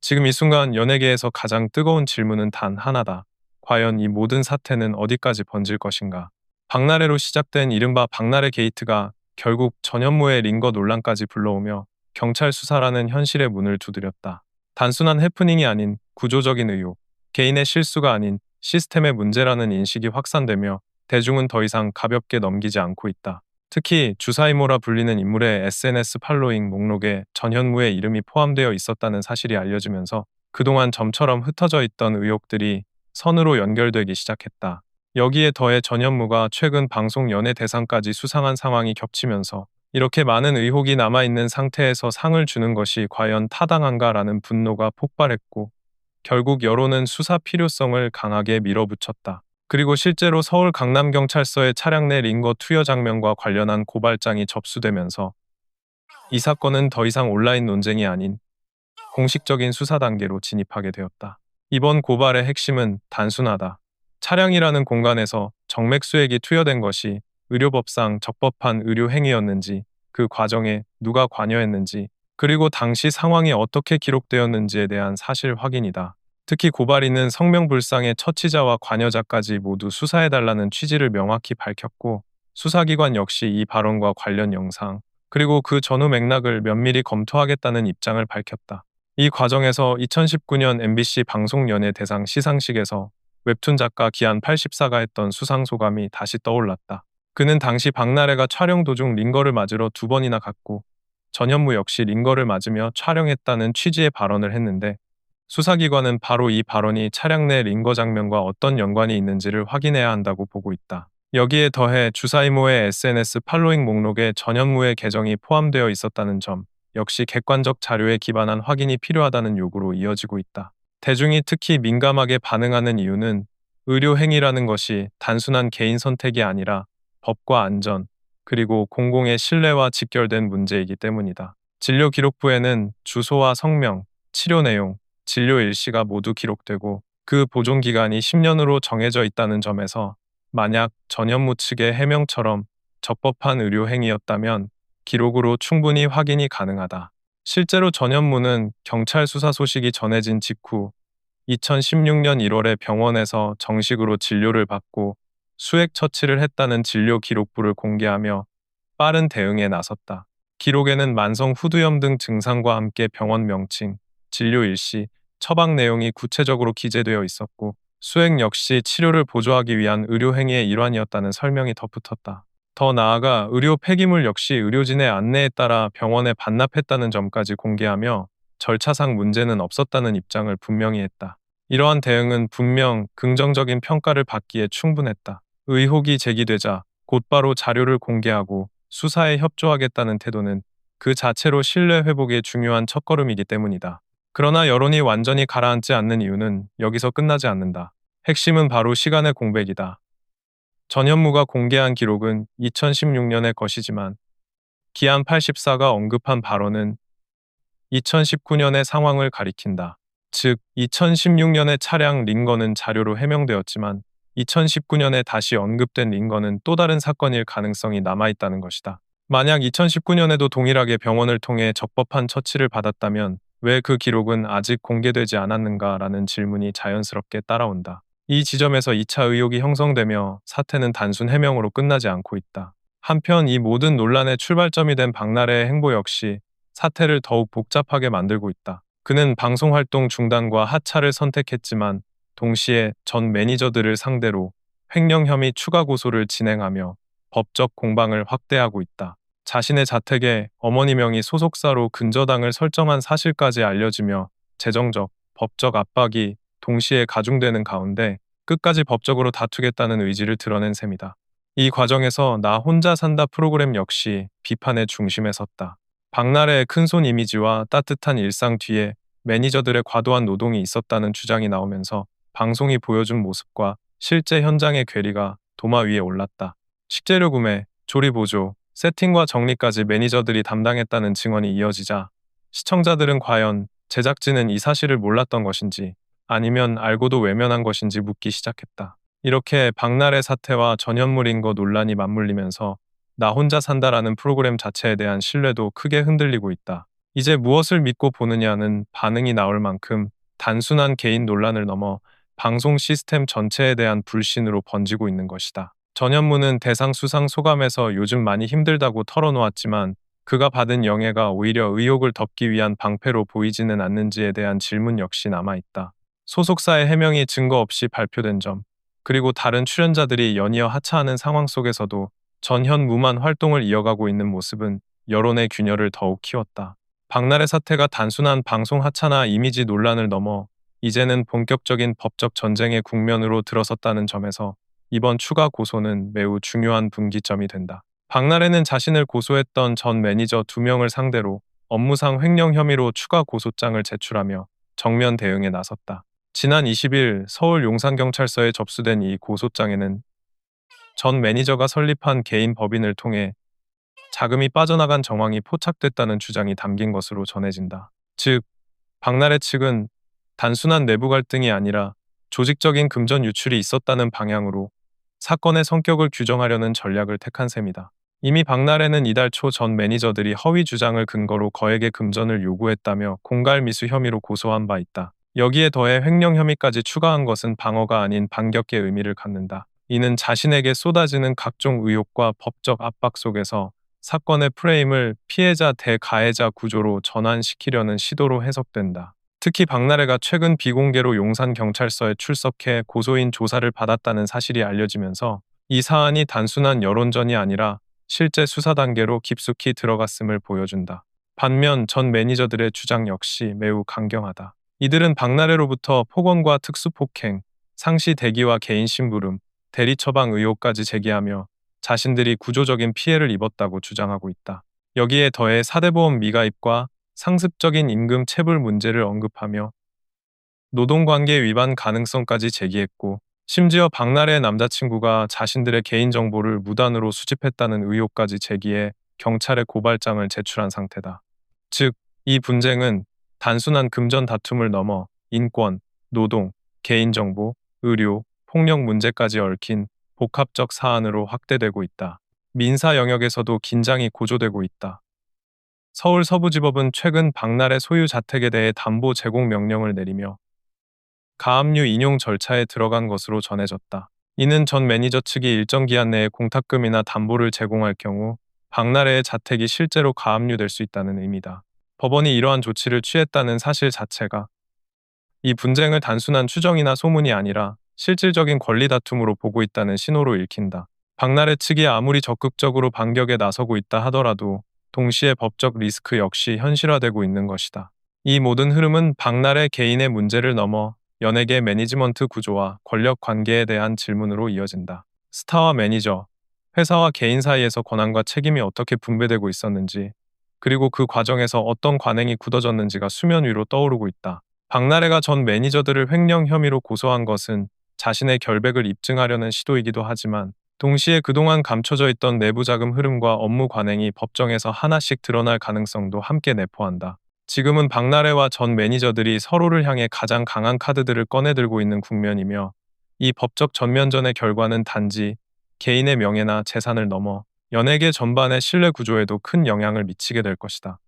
지금 이 순간 연예계에서 가장 뜨거운 질문은 단 하나다. 과연 이 모든 사태는 어디까지 번질 것인가? 박나래로 시작된 이른바 박나래 게이트가 결국 전현무의 링거 논란까지 불러오며 경찰 수사라는 현실의 문을 두드렸다. 단순한 해프닝이 아닌 구조적인 의혹, 개인의 실수가 아닌 시스템의 문제라는 인식이 확산되며 대중은 더 이상 가볍게 넘기지 않고 있다. 특히 주사이모라 불리는 인물의 SNS 팔로잉 목록에 전현무의 이름이 포함되어 있었다는 사실이 알려지면서 그동안 점처럼 흩어져 있던 의혹들이 선으로 연결되기 시작했다. 여기에 더해 전현무가 최근 방송 연예 대상까지 수상한 상황이 겹치면서 이렇게 많은 의혹이 남아있는 상태에서 상을 주는 것이 과연 타당한가라는 분노가 폭발했고 결국 여론은 수사 필요성을 강하게 밀어붙였다. 그리고 실제로 서울 강남경찰서의 차량 내 링거 투여 장면과 관련한 고발장이 접수되면서 이 사건은 더 이상 온라인 논쟁이 아닌 공식적인 수사 단계로 진입하게 되었다. 이번 고발의 핵심은 단순하다. 차량이라는 공간에서 정맥 수액이 투여된 것이 의료법상 적법한 의료 행위였는지, 그 과정에 누가 관여했는지, 그리고 당시 상황이 어떻게 기록되었는지에 대한 사실 확인이다. 특히 고발인은 성명불상의 처치자와 관여자까지 모두 수사해달라는 취지를 명확히 밝혔고 수사기관 역시 이 발언과 관련 영상 그리고 그 전후 맥락을 면밀히 검토하겠다는 입장을 밝혔다. 이 과정에서 2019년 MBC 방송연예 대상 시상식에서 웹툰 작가 기안 84가 했던 수상 소감이 다시 떠올랐다. 그는 당시 박나래가 촬영 도중 링거를 맞으러 두 번이나 갔고 전현무 역시 링거를 맞으며 촬영했다는 취지의 발언을 했는데 수사기관은 바로 이 발언이 차량 내 링거 장면과 어떤 연관이 있는지를 확인해야 한다고 보고 있다. 여기에 더해 주사이모의 SNS 팔로잉 목록에 전현무의 계정이 포함되어 있었다는 점, 역시 객관적 자료에 기반한 확인이 필요하다는 요구로 이어지고 있다. 대중이 특히 민감하게 반응하는 이유는 의료 행위라는 것이 단순한 개인 선택이 아니라 법과 안전, 그리고 공공의 신뢰와 직결된 문제이기 때문이다. 진료 기록부에는 주소와 성명, 치료 내용, 진료 일시가 모두 기록되고 그 보존 기간이 10년으로 정해져 있다는 점에서 만약 전현무 측의 해명처럼 적법한 의료 행위였다면 기록으로 충분히 확인이 가능하다. 실제로 전현무는 경찰 수사 소식이 전해진 직후 2016년 1월에 병원에서 정식으로 진료를 받고 수액 처치를 했다는 진료 기록부를 공개하며 빠른 대응에 나섰다. 기록에는 만성 후두염 등 증상과 함께 병원 명칭, 진료 일시, 처방 내용이 구체적으로 기재되어 있었고 수액 역시 치료를 보조하기 위한 의료 행위의 일환이었다는 설명이 덧붙었다. 더 나아가 의료 폐기물 역시 의료진의 안내에 따라 병원에 반납했다는 점까지 공개하며 절차상 문제는 없었다는 입장을 분명히 했다. 이러한 대응은 분명 긍정적인 평가를 받기에 충분했다. 의혹이 제기되자 곧바로 자료를 공개하고 수사에 협조하겠다는 태도는 그 자체로 신뢰 회복의 중요한 첫걸음이기 때문이다. 그러나 여론이 완전히 가라앉지 않는 이유는 여기서 끝나지 않는다. 핵심은 바로 시간의 공백이다. 전현무가 공개한 기록은 2016년의 것이지만 기안 84가 언급한 발언은 2019년의 상황을 가리킨다. 즉, 2016년의 차량 링거는 자료로 해명되었지만 2019년에 다시 언급된 링거는 또 다른 사건일 가능성이 남아있다는 것이다. 만약 2019년에도 동일하게 병원을 통해 적법한 처치를 받았다면 왜 그 기록은 아직 공개되지 않았는가 라는 질문이 자연스럽게 따라온다. 이 지점에서 2차 의혹이 형성되며 사태는 단순 해명으로 끝나지 않고 있다. 한편 이 모든 논란의 출발점이 된 박나래의 행보 역시 사태를 더욱 복잡하게 만들고 있다. 그는 방송 활동 중단과 하차를 선택했지만 동시에 전 매니저들을 상대로 횡령 혐의 추가 고소를 진행하며 법적 공방을 확대하고 있다. 자신의 자택에 어머니 명의 소속사로 근저당을 설정한 사실까지 알려지며 재정적, 법적 압박이 동시에 가중되는 가운데 끝까지 법적으로 다투겠다는 의지를 드러낸 셈이다. 이 과정에서 나 혼자 산다 프로그램 역시 비판의 중심에 섰다. 박나래의 큰손 이미지와 따뜻한 일상 뒤에 매니저들의 과도한 노동이 있었다는 주장이 나오면서 방송이 보여준 모습과 실제 현장의 괴리가 도마 위에 올랐다. 식재료 구매, 조리 보조, 세팅과 정리까지 매니저들이 담당했다는 증언이 이어지자 시청자들은 과연 제작진은 이 사실을 몰랐던 것인지 아니면 알고도 외면한 것인지 묻기 시작했다. 이렇게 박나래 사태와 전현무인 거 논란이 맞물리면서 나 혼자 산다라는 프로그램 자체에 대한 신뢰도 크게 흔들리고 있다. 이제 무엇을 믿고 보느냐는 반응이 나올 만큼 단순한 개인 논란을 넘어 방송 시스템 전체에 대한 불신으로 번지고 있는 것이다. 전현무는 대상 수상 소감에서 요즘 많이 힘들다고 털어놓았지만 그가 받은 영예가 오히려 의혹을 덮기 위한 방패로 보이지는 않는지에 대한 질문 역시 남아있다. 소속사의 해명이 증거 없이 발표된 점, 그리고 다른 출연자들이 연이어 하차하는 상황 속에서도 전현무만 활동을 이어가고 있는 모습은 여론의 균열을 더욱 키웠다. 박나래 사태가 단순한 방송 하차나 이미지 논란을 넘어 이제는 본격적인 법적 전쟁의 국면으로 들어섰다는 점에서 이번 추가 고소는 매우 중요한 분기점이 된다. 박나래는 자신을 고소했던 전 매니저 두 명을 상대로 업무상 횡령 혐의로 추가 고소장을 제출하며 정면 대응에 나섰다. 지난 20일 서울 용산경찰서에 접수된 이 고소장에는 전 매니저가 설립한 개인 법인을 통해 자금이 빠져나간 정황이 포착됐다는 주장이 담긴 것으로 전해진다. 즉, 박나래 측은 단순한 내부 갈등이 아니라 조직적인 금전 유출이 있었다는 방향으로 사건의 성격을 규정하려는 전략을 택한 셈이다. 이미 박나래는 이달 초 전 매니저들이 허위 주장을 근거로 거액의 금전을 요구했다며 공갈 미수 혐의로 고소한 바 있다. 여기에 더해 횡령 혐의까지 추가한 것은 방어가 아닌 반격의 의미를 갖는다. 이는 자신에게 쏟아지는 각종 의혹과 법적 압박 속에서 사건의 프레임을 피해자 대 가해자 구조로 전환시키려는 시도로 해석된다. 특히 박나래가 최근 비공개로 용산경찰서에 출석해 고소인 조사를 받았다는 사실이 알려지면서 이 사안이 단순한 여론전이 아니라 실제 수사 단계로 깊숙이 들어갔음을 보여준다. 반면 전 매니저들의 주장 역시 매우 강경하다. 이들은 박나래로부터 폭언과 특수폭행, 상시 대기와 개인 심부름, 대리 처방 의혹까지 제기하며 자신들이 구조적인 피해를 입었다고 주장하고 있다. 여기에 더해 사대보험 미가입과 상습적인 임금 체불 문제를 언급하며 노동관계 위반 가능성까지 제기했고 심지어 박나래의 남자친구가 자신들의 개인정보를 무단으로 수집했다는 의혹까지 제기해 경찰에 고발장을 제출한 상태다. 즉, 이 분쟁은 단순한 금전 다툼을 넘어 인권, 노동, 개인정보, 의료, 폭력 문제까지 얽힌 복합적 사안으로 확대되고 있다. 민사 영역에서도 긴장이 고조되고 있다. 서울 서부지법은 최근 박나래 소유 자택에 대해 담보 제공 명령을 내리며 가압류 인용 절차에 들어간 것으로 전해졌다. 이는 전 매니저 측이 일정 기한 내에 공탁금이나 담보를 제공할 경우 박나래의 자택이 실제로 가압류될 수 있다는 의미다. 법원이 이러한 조치를 취했다는 사실 자체가 이 분쟁을 단순한 추정이나 소문이 아니라 실질적인 권리 다툼으로 보고 있다는 신호로 읽힌다. 박나래 측이 아무리 적극적으로 반격에 나서고 있다 하더라도 동시에 법적 리스크 역시 현실화되고 있는 것이다. 이 모든 흐름은 박나래 개인의 문제를 넘어 연예계 매니지먼트 구조와 권력 관계에 대한 질문으로 이어진다. 스타와 매니저, 회사와 개인 사이에서 권한과 책임이 어떻게 분배되고 있었는지, 그리고 그 과정에서 어떤 관행이 굳어졌는지가 수면 위로 떠오르고 있다. 박나래가 전 매니저들을 횡령 혐의로 고소한 것은 자신의 결백을 입증하려는 시도이기도 하지만 동시에 그동안 감춰져 있던 내부 자금 흐름과 업무 관행이 법정에서 하나씩 드러날 가능성도 함께 내포한다. 지금은 박나래와 전 매니저들이 서로를 향해 가장 강한 카드들을 꺼내들고 있는 국면이며 이 법적 전면전의 결과는 단지 개인의 명예나 재산을 넘어 연예계 전반의 신뢰 구조에도 큰 영향을 미치게 될 것이다.